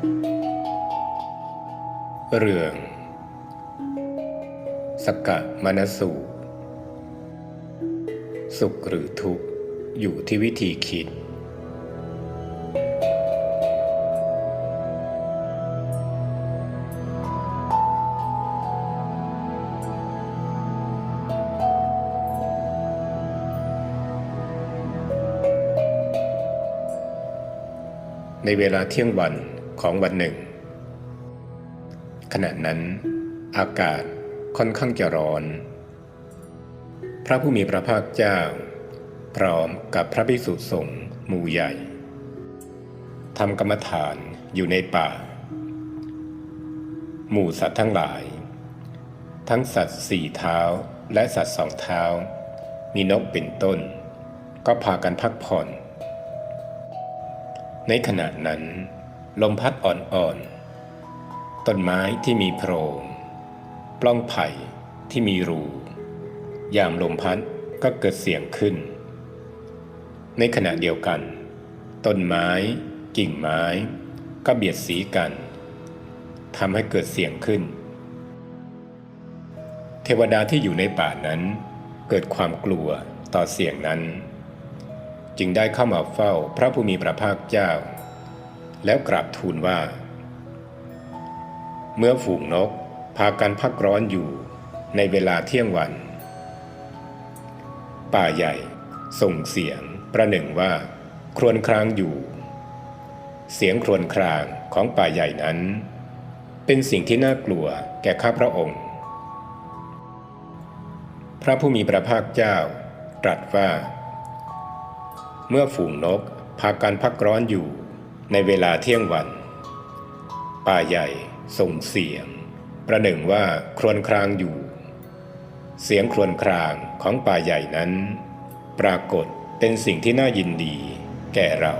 เรื่องสกกะมนสูสุขหรือทุกข์อยู่ที่วิธีคิด ในเวลาเที่ยงวัน ของวันหนึ่ง ขณะนั้น อากาศค่อนข้างจะร้อน พระผู้มีพระภาคเจ้า พร้อมกับพระภิกษุสงฆ์หมู่ใหญ่ทำกรรมฐานอยู่ในป่า หมู่สัตว์ทั้งหลาย ทั้งสัตว์สี่เท้าและสัตว์สองเท้า มีนกเป็นต้น ก็พากันพักผ่อน ในขณะนั้น ลมพัดอ่อนๆ ต้นไม้ที่มีโพรง ปล้องไผ่ที่มีรู ยามลมพัดก็เกิดเสียงขึ้น ในขณะเดียวกัน ต้นไม้ กิ่งไม้ ก็เบียดสีกันทำให้เกิดเสียงขึ้น เทวดาที่อยู่ในป่านั้น เกิดความกลัวต่อเสียงนั้น จึงได้เข้ามาเฝ้าพระผู้มีพระภาคเจ้า แล้วกราบทูลว่า เมื่อฝูงนกพากันพักร้อนอยู่ในเวลาเที่ยงวัน ป่าใหญ่ส่งเสียงประหนึ่งว่า ครวญครางอยู่ เสียงครวญครางของป่าใหญ่นั้น เป็นสิ่งที่น่ากลัวแก่ข้าพระองค์ พระผู้มีพระภาคเจ้าตรัสว่า เมื่อฝูงนกพากันพักร้อนอยู่ ในเวลาเที่ยงวัน ป่าใหญ่ส่งเสียง ประหนึ่งว่าครวญครางอยู่ เสียงครวญครางของป่าใหญ่นั้น ปรากฏเป็นสิ่งที่น่ายินดีแก่เรา